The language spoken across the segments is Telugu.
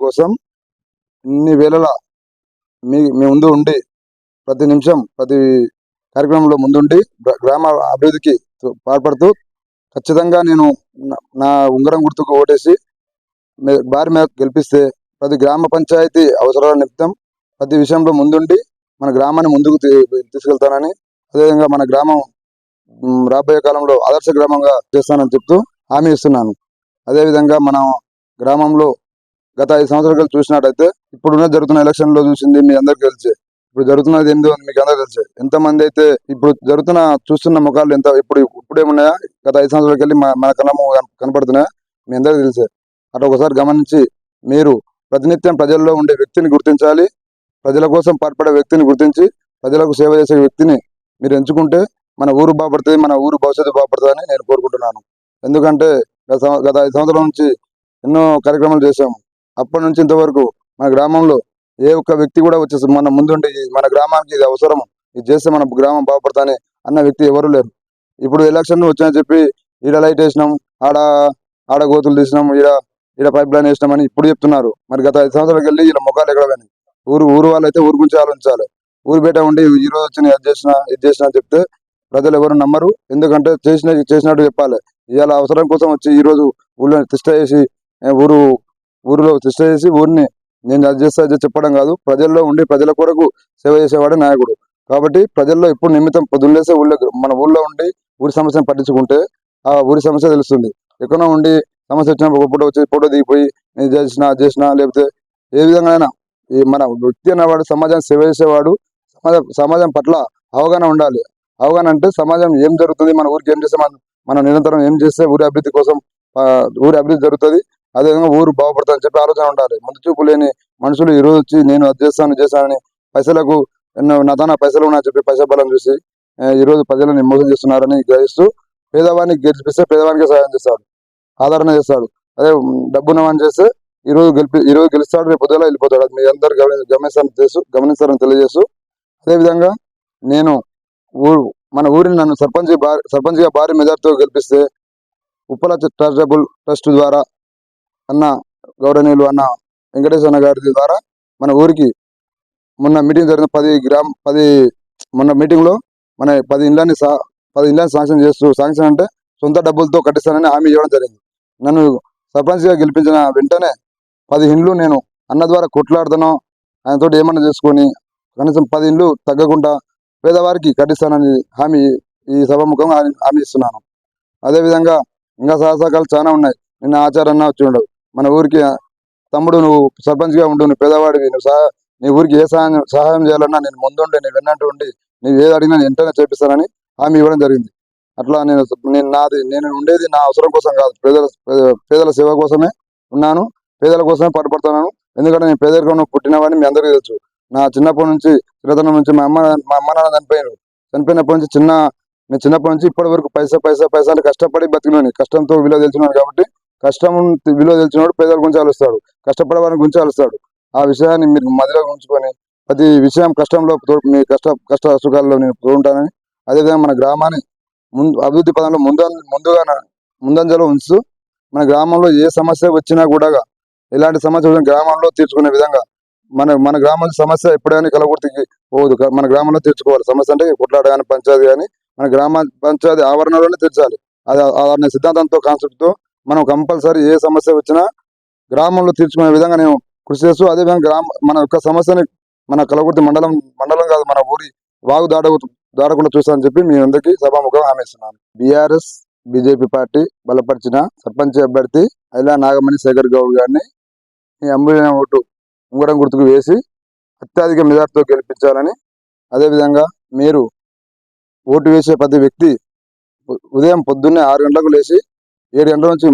కోసం ఇన్ని వేళల మీ మీ ముందు ఉండి ప్రతి నిమిషం ప్రతి కార్యక్రమంలో ముందుండి గ్రా- గ్రామ అభివృద్ధికి పాల్పడుతూ ఖచ్చితంగా నేను నా- ఉంగరం గుర్తుకు ఓటేసి మే- భారీ మీద గెలిపిస్తే ప్రతి గ్రామ పంచాయతీ అవసరాల నిమిత్తం ప్రతి విషయంలో ముందుండి మన గ్రామాన్ని ముందుకు తీసుకెళ్తానని అదేవిధంగా మన గ్రామం రాబోయే కాలంలో ఆదర్శ గ్రామంగా చేస్తానని చెప్తూ హామీ ఇస్తున్నాను. అదేవిధంగా మన గ్రామంలో గత ఐదు సంవత్సరాలు చూసినట్టయితే ఇప్పుడున్న జరుగుతున్న ఎలక్షన్లో చూసింది మీ అందరికి తెలిసే. ఇప్పుడు జరుగుతున్నది ఏందో మీకు అందరికి తెలిసే. ఎంతమంది అయితే ఇప్పుడు జరుగుతున్న చూస్తున్న ముఖాలు ఎంత ఇప్పుడు ఇప్పుడేమున్నాయా గత ఐదు సంవత్సరాలకి వెళ్ళి మన మన కళ్ళము కనపడుతున్నాయా? మీ అందరికీ తెలిసే. అటు ఒకసారి గమనించి మీరు ప్రతినిత్యం ప్రజల్లో ఉండే వ్యక్తిని గుర్తించాలి. ప్రజల కోసం పాటుపడే వ్యక్తిని గుర్తించి ప్రజలకు సేవ చేసే వ్యక్తిని మీరు ఎంచుకుంటే మన ఊరు బాగుపడుతుంది మన ఊరు భవిష్యత్తు బాగుపడుతుందని నేను కోరుకుంటున్నాను. ఎందుకంటే గత గత ఐదు సంవత్సరాల నుంచి ఎన్నో కార్యక్రమాలు చేశాము. అప్పటి నుంచి ఇంతవరకు మన గ్రామంలో ఏ ఒక్క వ్యక్తి కూడా వచ్చేసి మన ముందుండి మన గ్రామానికి ఇది అవసరం ఇది చేస్తే మన గ్రామం బాగుపడతాని అన్న వ్యక్తి ఎవరు లేరు. ఇప్పుడు ఎలక్షన్ వచ్చాయని చెప్పి ఈడ లైట్ వేసినాం ఆడ ఆడ గోతులు తీసినాం ఈడ ఈడ పైప్ లైన్ వేసినామని ఇప్పుడు చెప్తున్నారు. మరి గత ఐదు సంవత్సరాలకు వెళ్ళి ఇలా ముఖాలు ఎక్కడ పోయినాయి? ఊరు ఊరు వాళ్ళు అయితే ఊరు గురించి ఆలోచించాలి. ఊరు బయట ఉండి ఈ రోజు వచ్చిన అది చేసిన ఇది చేసిన అని చెప్తే ప్రజలు ఎవరు నమ్మరు. ఎందుకంటే చేసిన చేసినట్టు చెప్పాలి. ఇవాళ అవసరం కోసం వచ్చి ఈ రోజు ఊళ్ళో తిష్ట చేసి ఊరు ఊరిలో సృష్టి చేసి ఊరిని నేను అది చేస్తా చెప్పడం కాదు. ప్రజల్లో ఉండి ప్రజల కొరకు సేవ చేసేవాడే నాయకుడు. కాబట్టి ప్రజల్లో ఇప్పుడు నిమిత్తం పొద్దున్నేసే ఊళ్ళో మన ఊళ్ళో ఉండి ఊరి సమస్యను పట్టించుకుంటే ఆ ఊరి సమస్య తెలుస్తుంది. ఎక్కడో ఉండి సమస్య వచ్చినప్పుడు ఫోటో వచ్చి ఫోటో దిగిపోయి నేను చేసిన చేసిన లేకపోతే ఏ విధంగా ఈ మన వ్యక్తి అన్నవాడు సమాజాన్ని సేవ చేసేవాడు సమాజం సమాజం పట్ల అవగాహన ఉండాలి. అవగాహన అంటే సమాజం ఏం జరుగుతుంది మన ఊరికి ఏం చేస్తే మనం నిరంతరం ఏం చేస్తే ఊరి అభివృద్ధి కోసం ఊరి అభివృద్ధి జరుగుతుంది అదేవిధంగా ఊరు బాగుపడుతుందని చెప్పి ఆలోచన ఉండాలి. ముందు చూపు లేని మనుషులు ఈ రోజు వచ్చి నేను అది చేస్తాను చేస్తానని పైసలకు ఎన్నో నదాన పైసలు ఉన్నాయని చెప్పి పైసా బలం చూసి ఈ రోజు ప్రజలను మోసం చేస్తున్నారని గ్రహిస్తూ పేదవానికి గెలిపిస్తే పేదవానికి సహాయం చేస్తాడు ఆదరణ చేస్తాడు. అదే ఉమ్, డబ్బున్నవాని చేస్తే ఈ రోజు గెలిపి ఈ రోజు గెలుస్తాడు రేపు పొద్దున వెళ్ళిపోతాడు. అది మీ అందరు గమనిస్తారని తెలుసు గమనిస్తారని తెలియజేస్తూ అదేవిధంగా నేను ఊరు మన ఊరిని నన్ను సర్పంచ్ భారీ సర్పంచ్గా భారీ మెజార్టీతో గెలిపిస్తే ఉప్పల ట్రస్టబుల్ ట్రస్ట్ ద్వారా అన్న గౌరవనీయులు అన్న వెంకటేశ్వర గారి ద్వారా మన ఊరికి మొన్న మీటింగ్ జరిగిన పది గ్రామ్ పది మొన్న మీటింగ్లో మన పది ఇళ్ళని సా పది ఇళ్ళని శాంక్షన్ చేస్తూ శాంక్షన్ అంటే సొంత డబ్బులతో కట్టిస్తానని హామీ ఇవ్వడం జరిగింది. నన్ను సర్పంచ్గా గెలిపించిన వెంటనే పది ఇండ్లు నేను అన్న ద్వారా కొట్లాడుతాను ఆయనతో ఏమన్నా చేసుకొని కనీసం పది ఇండ్లు తగ్గకుండా పేదవారికి కట్టిస్తానని హామీ ఈ సభాముఖంగా హామీ హామీ ఇస్తున్నాను. అదేవిధంగా ఇంకా సహసకాలు చాలా ఉన్నాయి. నిన్న ఆచారాన్ని వచ్చి ఉండవు మన ఊరికి తమ్ముడు నువ్వు సర్పంచ్గా ఉండు నువ్వు పేదవాడివి నువ్వు సహా నీ ఊరికి ఏ సహాయం సహాయం చేయాలన్నా నేను ముందుండి నేను విన్నట్టు ఉండి నువ్వు ఏది అడిగినా నేను వెంటనే చేపిస్తానని హామీ ఇవ్వడం జరిగింది. అట్లా నేను నేను నాది నేను ఉండేది నా అవసరం కోసం కాదు. పేదల పేదల సేవ కోసమే ఉన్నాను పేదల కోసమే పాటుపడుతున్నాను. ఎందుకంటే నేను పేదరికంలో పుట్టినవాడిని మీ అందరికీ తెలుసు. నా చిన్నప్పటి నుంచి చిన్నతనం నుంచి మా అమ్మ మా అమ్మ నాన్న చనిపోయారు చనిపోయినప్పటి నుంచి చిన్న నేను చిన్నప్పటి నుంచి ఇప్పటి వరకు పైసా పైసా పైసా కష్టపడి బతికినాను. కష్టంతో విలువ తెలిసినాను కాబట్టి కష్టం విలువ తెలిసినప్పుడు పేదల గురించి ఆలోచిస్తాడు కష్టపడే వారి గురించి ఆ విషయాన్ని మీరు మదిలో ఉంచుకొని ప్రతి విషయం కష్టంలో తో- మీ కష్ట కష్ట సుఖాల్లో నేను తోడుంటానని అదేవిధంగా మన గ్రామాన్ని ముందు అభివృద్ధి పదంలో ముందు ముందుగా ముందంజలో ఉంచుతూ మన గ్రామంలో ఏ సమస్య వచ్చినా కూడా ఎలాంటి సమస్య గ్రామంలో తీర్చుకునే విధంగా మన మన గ్రామం సమస్య ఎప్పుడైనా కలగుర్తికి పోదు. మన గ్రామంలో తీర్చుకోవాలి. సమస్య అంటే కొట్లాట కానీ పంచాయతీ కానీ మన గ్రామ పంచాయతీ ఆవరణలోనే తీర్చాలి. అది అనే సిద్ధాంతంతో కాన్సెప్ట్తో మనం కంపల్సరీ ఏ సమస్య వచ్చినా గ్రామంలో తీర్చుకునే విధంగా నేను కృషి చేస్తూ అదేవిధంగా గ్రామ మన యొక్క సమస్యని మన కలగుర్తి మండలం మండలం కాదు మన ఊరి వాగు దాడ దాడకుండా చూస్తానని చెప్పి మీ అందరికీ సభాముఖం హామీస్తున్నాను బీఆర్ఎస్ బీజేపీ పార్టీ బలపరిచిన సర్పంచ్ అభ్యర్థి ఐలా నాగమణి శేఖర్ గౌడ్ గారిని ఈ అమూల్యమైన ఓటు ఉంగరం గుర్తుకు వేసి అత్యధిక మెజార్టీతో గెలిపించాలని అదేవిధంగా మీరు ఓటు వేసే ప్రతి వ్యక్తి ఉదయం పొద్దున్నే ఆరు గంటలకు లేచి ఏడు గంటల నుంచి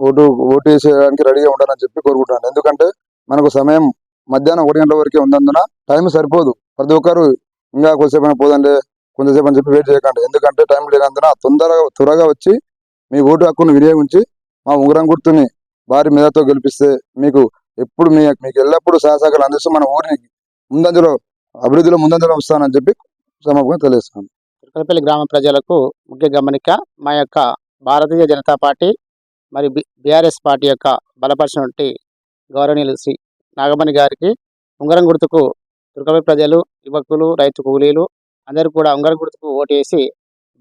ఓటు ఓటు వేసేయడానికి రెడీగా ఉండాలని చెప్పి కోరుకుంటున్నాను. ఎందుకంటే మనకు సమయం మధ్యాహ్నం ఒకటి గంటల వరకే ఉన్నందున టైం సరిపోదు. ప్రతి ఒక్కరు ఇంకా కొద్దిసేపు పోదండి కొంతసేపు అని చెప్పి వెయిట్ చేయకండి. ఎందుకంటే టైం లేనందున తొందరగా త్వరగా వచ్చి మీ ఓటు హక్కును వినియోగించి మా ఉంగరం గుర్తుని భారీ మెజార్టీతో గెలిపిస్తే మీకు ఎప్పుడు మీ మీకు ఎల్లప్పుడూ సహసాకాలు అందిస్తూ మన ఊరిని ముందంజలో అభివృద్ధిలో ముందంజలో వస్తానని చెప్పి సమగ్రంగా తెలియజేస్తాను తిరుపతిపల్లి గ్రామ ప్రజలకు ముఖ్య గమనిక మా యొక్క భారతీయ జనతా పార్టీ మరి బి- బీఆర్ఎస్ పార్టీ యొక్క బలపరిచినటువంటి గౌరవనీయులు శ్రీ నాగమణి గారికి ఉంగరం గుర్తుకు తుర్కపల్లి ప్రజలు యువకులు రైతు కూలీలు అందరూ కూడా ఉంగరం గుర్తుకు ఓటేసి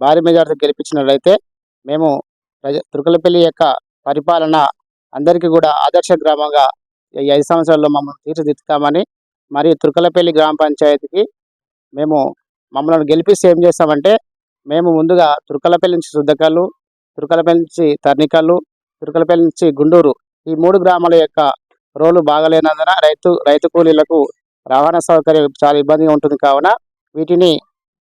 భారీ మెజార్టీ గెలిపించినట్లయితే మేము ప్రజ తుర్కలపల్లి యొక్క పరిపాలన అందరికీ కూడా ఆదర్శ గ్రామంగా ఈ ఐదు సంవత్సరాల్లో మమ్మల్ని తీర్చిదిద్దుతామని మరియు తుర్కలపల్లి గ్రామ పంచాయతీకి మేము మమ్మల్ని గెలిపిస్తే ఏం చేస్తామంటే మేము ముందుగా తుర్కలపల్లి నుంచి శుద్ధకళ్ళు తుర్కలపల్లి నుంచి తర్నికల్లు తుర్కలపల్లి నుంచి గుండూరు ఈ మూడు గ్రామాల యొక్క రోడ్లు బాగలేనందున రైతు రైతు కూలీలకు రవాణా సౌకర్యం చాలా ఇబ్బందిగా ఉంటుంది కావున వీటిని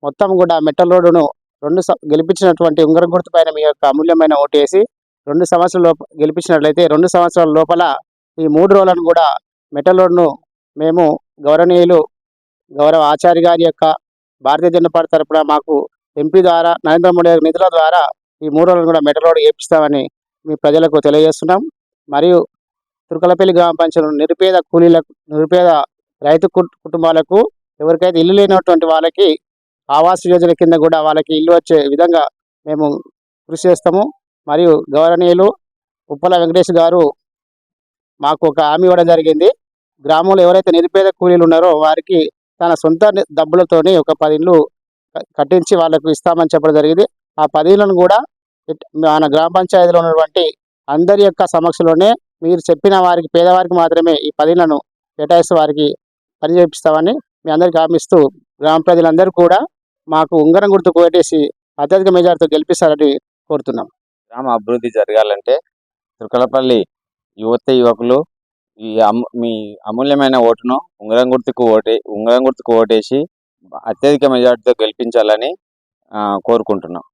మొత్తం కూడా మెట్టల్ రోడ్డును రెండు గెలిపించినటువంటి ఉంగరం గుర్తు పైన మీ యొక్క అమూల్యమైన ఓటేసి రెండు సంవత్సరాల లోప గెలిపించినట్లయితే రెండు సంవత్సరాల లోపల ఈ మూడు రోజులను కూడా మెటల్ రోడ్ను మేము గౌరవనీయులు గౌరవ ఆచార్య గారి యొక్క భారతీయ జనతా పార్టీ తరపున మాకు ఎంపీ ద్వారా నరేంద్ర మోడీ గారి నిధుల ద్వారా ఈ మూడు రోజులను కూడా మెటల్ రోడ్ వేపిస్తామని మీ ప్రజలకు తెలియజేస్తున్నాం. మరియు తుర్కలపల్లి గ్రామ పంచాయతీ నిరుపేద కూలీలకు నిరుపేద రైతు కుట్- కుటుంబాలకు ఎవరికైతే ఇల్లు లేనటువంటి వాళ్ళకి ఆవాస్ యోజన కింద కూడా వాళ్ళకి ఇల్లు వచ్చే విధంగా మేము కృషి చేస్తాము. మరియు గౌరవనీయులు ఉప్పల వెంకటేష్ గారు మాకు ఒక హామీ ఇవ్వడం జరిగింది. గ్రామంలో ఎవరైతే నిరుపేద కూలీలు ఉన్నారో వారికి తన సొంత డబ్బులతోనే డబ్బులతోని ఒక పది ఇళ్ళు కట్టించి వాళ్ళకు ఇస్తామని చెప్పడం జరిగింది. ఆ పది ఇళ్ళను కూడా మన గ్రామ పంచాయతీలో ఉన్నటువంటి అందరి యొక్క సమక్షంలోనే మీరు చెప్పిన వారికి పేదవారికి మాత్రమే ఈ పదవులను కేటాయిస్తే కేటాయిస్తూ వారికి పని చేపిస్తామని మీ అందరికీ హామీ గ్రామ ప్రజలందరూ కూడా మాకు ఉంగరం గుర్తు కోటేసి అత్యధిక మెజార్టీతో గెలిపిస్తారని కోరుతున్నాం. గ్రామ అభివృద్ధి జరగాలంటే తుర్కలపల్లి యువత యువకులు ఈ మీ అమూల్యమైన ఓటును ఉంగరం గుర్తుకు ఓటే ఉంగరం గుర్తుకు ఓటేసి అత్యధిక మెజార్టీతో గెలిపించాలని కోరుకుంటున్నాం.